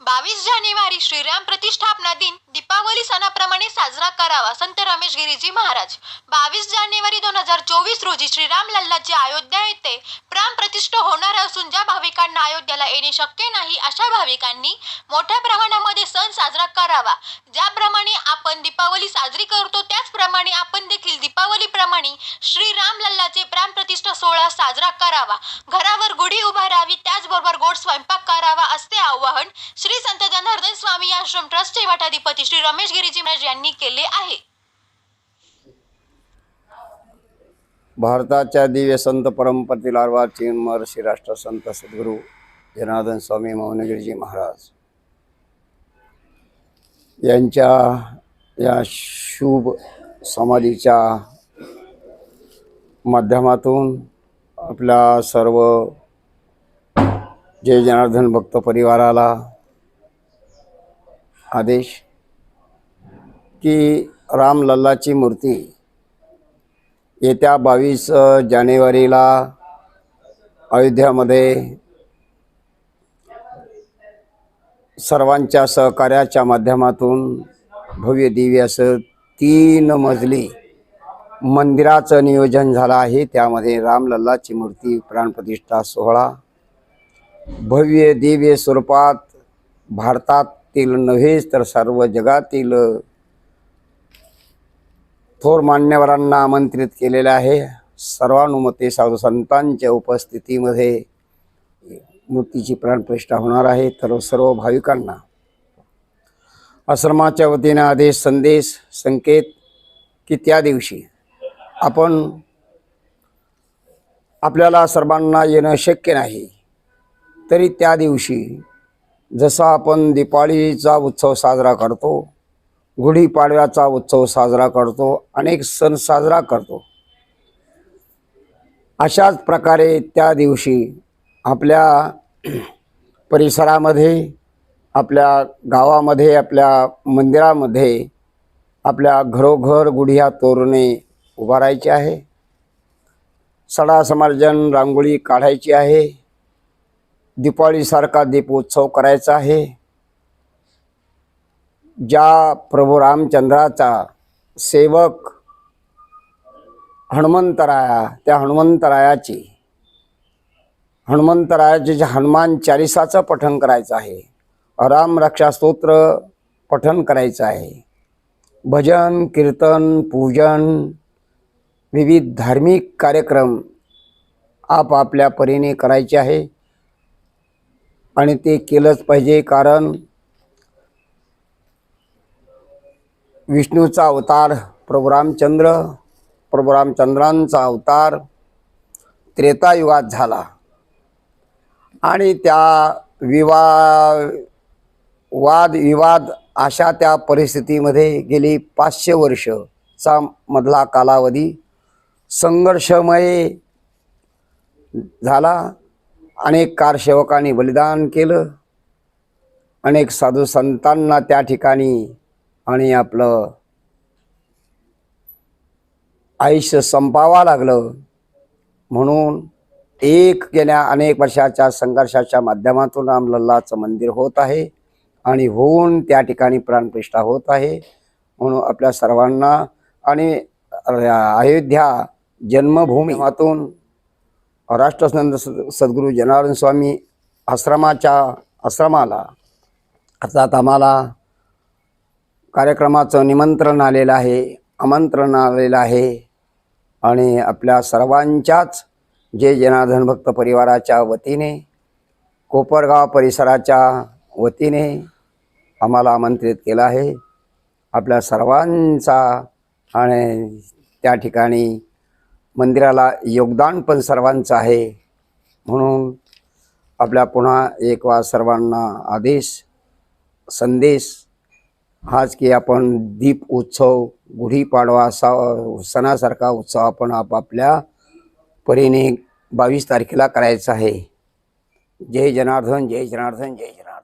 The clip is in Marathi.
बावीस जानेवारी श्रीराम प्रतिष्ठापना दिन दीपावली सणाप्रमाणे साजरा करावा संत रमेश गिरीजी महाराज. बावीस जानेवारी दोन हजार चोवीस रोजी श्रीराम लल्लाची अयोध्या येथे प्राण प्रतिष्ठा होणार असून ज्या भाविकांना अयोध्याला येणे शक्य नाही अशा भाविकांनी मोठ्या प्रमाणामध्ये सण साजरा करावा. ज्याप्रमाणे आपण दीपावली साजरी करतो त्याचप्रमाणे आपण देखील दीपावलीप्रमाणे श्रीराम लल्लाचे प्राण प्रतिष्ठा सोहळा साजरा करावा. घरावर गुढी उभारावी त्याचबरोबर गोड स्वयंपाक करावा असे आवाहन श्री संत जनार्दन स्वामी आश्रम ट्रस्टचे मठाधिपती श्री रमेश गिरीजी महाराज यांनी केले आहे. भारताच्या दिव्य संत परंपरेतील अर्वाचीन महर्षी राष्ट्रसंत सद्गुरू जनार्दन स्वामी मौनगिरीजी महाराज. यांच्या या शुभ समाधीच्या माध्यमातून आपल्या सर्व जय जनार्दन भक्त परिवाराला आदेश की रामलल्लाची मूर्ती येत्या बावीस जानेवारीला अयोध्यामध्ये सर्वांच्या सहकार्याच्या माध्यमातून भव्य दिव्य असं तीन मजली मंदिराचं नियोजन झालं आहे. त्यामध्ये रामलल्लाची मूर्ती प्राणप्रतिष्ठा सोहळा भव्य दिव्य स्वरूपात भारतातील नव्हेच तर सर्व जगातील. थोर मान्यवरांना आमंत्रित केलेले आहे. सर्वानुमते साधू संतांच्या उपस्थितीमध्ये मूर्तीची प्राणप्रतिष्ठा होणार आहे. तर सर्व भाविकांना आश्रमाच्या वतीने आदेश संदेश संकेत की त्या दिवशी आपण आपल्याला सर्वांना येणं शक्य नाही. तरी त्या दिवशी जसा आपण दिपाळीचा उत्सव साजरा करतो गुढीपाडव्याचा उत्सव साजरा करतो अनेक सण साजरा करतो. अशाच प्रकारे त्या दिवशी आपल्या परिसरामध्ये आपल्या गावामध्ये आपल्या मंदिरामध्ये आपल्या घरोघर गुढिया तोरणे उभारायचे आहे. सडा समार्जन रांगोळी काढायची आहे. दिपाळीसारखा दीपोत्सव करायचा आहे. ज्या प्रभू रामचंद्राचा सेवक हनुमंतराया त्या हनुमंतरायाची हनुमंतरायाचे जे हनुमान चालिसाचं पठण करायचं आहे. राम रक्षा स्तोत्र पठण करायचं आहे. भजन कीर्तन पूजन विविध धार्मिक कार्यक्रम आपापल्या परीने करायचे आहे. आणि ते केलंच पाहिजे कारण विष्णूचा अवतार प्रभू रामचंद्र प्रभू रामचंद्रांचा अवतार त्रेतायुगात झाला. आणि त्या विवा वाद विवाद अशा त्या परिस्थितीमध्ये गेली पाचशे वर्षचा मधला कालावधी संघर्षमय झाला. अनेक कारसेवकांनी बलिदान केलं. अनेक साधू संतांना त्या ठिकाणी आणि आपलं आयुष्य संपावा लागलं. म्हणून एक गेल्या अनेक वर्षाच्या संघर्षाच्या माध्यमातून रामलल्लाचं मंदिर होत आहे आणि होऊन त्या ठिकाणी प्राणप्रतिष्ठा होत आहे. म्हणून आपल्या सर्वांना आणि अयोध्या जन्मभूमीतून राष्ट्रसंत सद- सद्गुरू जनार्दन स्वामी आश्रमाच्या आश्रमाला अर्थात आम्हाला कार्यक्रमाचं निमंत्रण आलेलं आहे आमंत्रण आलेलं आहे. आणि आपल्या सर्वांच्याच जे जनार्दन भक्त परिवाराच्या वतीने कोपरगाव परिसराच्या वतीने आम्हाला आमंत्रित केलं आहे. आपल्या सर्वांचा आणि त्या ठिकाणी मंदिराला योगदान पण सर्वांचं आहे. म्हणून आपल्या पुन्हा एक वा सर्वांना आदेश संदेश हाच की आपण दीप उत्सव गुढीपाडवा सा सणासारखा उत्सव आपण आपापल्या परीने बावीस तारखेला करायचा आहे. जय जनार्दन जय जनार्दन जय जनार्दन.